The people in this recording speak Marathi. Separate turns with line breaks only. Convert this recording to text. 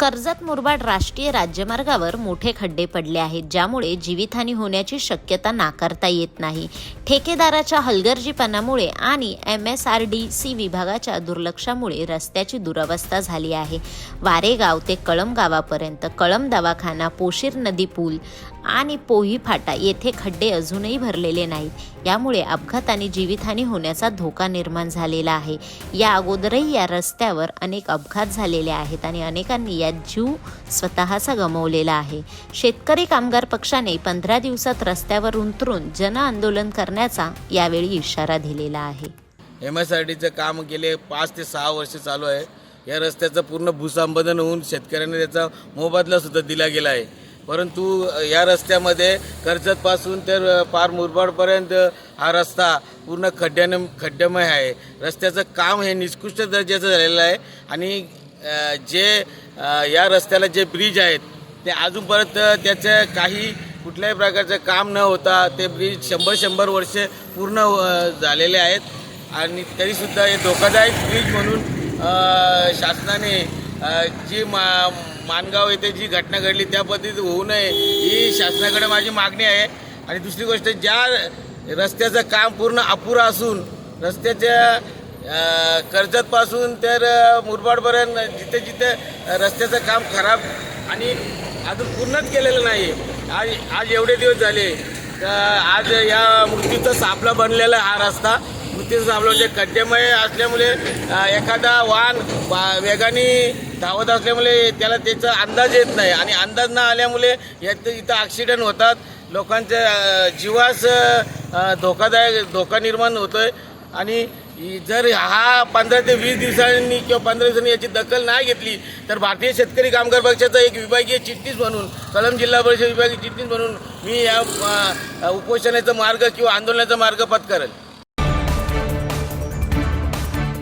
कर्जत मुरबाड राष्ट्रीय राज्यमार्गावर मोठे खड्डे पडले आहेत ज्यामुळे जीवितहानी होण्याची शक्यता नाकारता येत नाही. ठेकेदाराच्या हलगर्जीपणामुळे आणि M S R D C विभागाच्या दुर्लक्षामुळे रस्त्याची दुरवस्था झाली आहे. वारेगाव ते कळम गावापर्यंत कळम दवाखाना पोशीर नदी पूल आणि पोही फाटा येथे खड्डे अजूनही भरलेले नाहीत. यामुळे अपघात आणि जीवितहानी होण्याचा धोका निर्माण झालेला आहे. या अगोदरही या रस्त्यावर अनेक अपघात झालेले आहेत आणि अनेकांनी या यात जीव स्वतःचा गमवलेला आहे. शेतकरी कामगार पक्षाने पंधरा दिवसात रस्त्यावर उतरून जन आंदोलन करण्याचा यावेळी इशारा दिलेला आहे.
एम एस आर डीचं काम गेले पाच ते सहा वर्ष चालू आहे. या रस्त्याचं पूर्ण भूसंपादन होऊन शेतकऱ्यांना त्याचा मोबदला सुद्धा दिला गेला आहे. परंतु या रस्त्यामध्ये कर्जतपासून तर पार मुरबाडपर्यंत हा रस्ता पूर्ण खड्ड्यानं खड्ड्यामय आहे. रस्त्याचं काम हे निकृष्ट दर्जाचं झालेलं आहे आणि जे या रस्त्याला जे ब्रिज आहेत ते अजूनपर्यंत त्याचं काही कुठल्याही प्रकारचं काम न होता ते ब्रिज शंभर शंभर वर्ष पूर्ण झालेले आहेत. आणि तरीसुद्धा हे धोकादायक ब्रिज म्हणून शासनाने जी मा मानगाव येथे जी घटना घडली त्या पद्धतीत होऊ नये ही शासनाकडे माझी मागणी आहे. आणि दुसरी गोष्ट ज्या रस्त्याचं काम पूर्ण अपुरं असून रस्त्याच्या कर्जतपासून तर मुरबाडपर्यंत जिथे जिथे रस्त्याचं काम खराब आणि अजून पूर्णच केलेलं नाही. आज आज एवढे दिवस झाले. आज या मृत्यूचा सापला बनलेला हा रस्ता. मृत्यूचा सापला म्हणजे खड्डेमय असल्यामुळे एखादा वाहन वेगाने धावत असल्यामुळे त्याला त्याचा अंदाज येत नाही आणि अंदाज न आल्यामुळे यात इथं ॲक्सिडेंट होतात. लोकांच्या जीवास धोकादायक धोका निर्माण होतोय. आणि जर हा पंधरा ते वीस दिवसांनी किंवा पंधरा दिवसांनी याची दखल नाही घेतली तर भारतीय शेतकरी कामगार पक्षाचा एक विभागीय चिठ्ठीस म्हणून कलम जिल्हा परिषद विभागीय चिठ्ठीस म्हणून मी या उपोषणाचा मार्ग किंवा आंदोलनाचा मार्ग पत्करेल.